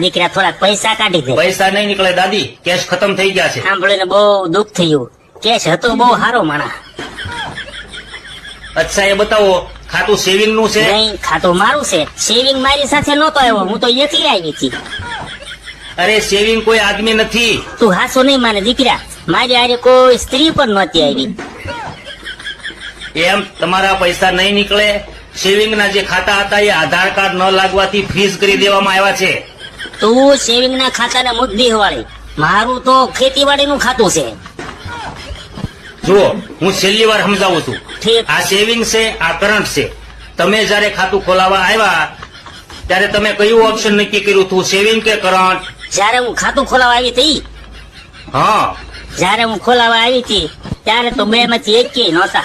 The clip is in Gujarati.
દીકરા થોડા પૈસા કાઢી દે. પૈસા નહીં નીકળે દાદી. કેશ ખતમ થઈ ગયા છે. સાંભળીને બહુ દુઃખ થયું. કેશ હતો બહુ સારો માણા અચ્છા એ બતાવો ખાતું સેવિંગનું છે? નહીં ખાતું મારું છે. સેવિંગ મારી સાથે નતો આવ્યો. હું તો એકલી આવી હતી. અરે સેવિંગ કોઈ આદમી નથી. તું હાસો નહીં માને દીકરા. મારી આરે કોઈ સ્ત્રી પણ નહોતી આવી. એમ તમારા પૈસા નહીં નીકળે. સેવિંગના જે ખાતા હતા એ આધાર કાર્ડ ન લાગવાથી ફ્રીઝ કરી દેવામાં આવ્યા છે. તું સેવિંગના ખાતાને મુદ્દી વાળી મારું તો ખેતીવાડીનું ખાતું છે. જુઓ હું છેલ્લી વાર સમજાવું છું. આ સેવિંગ છે આ કરંટ છે. તમે જયારે ખાતું ખોલાવા આવ્યા ત્યારે તમે કયું ઓપ્શન નક્કી કર્યું? હતું સેવિંગ કે કરંટ? જયારે હું ખાતું ખોલાવા આવી હતી હા. જયારે હું ખોલાવા આવી હતી ત્યારે તો બે માંથી એક નહોતા.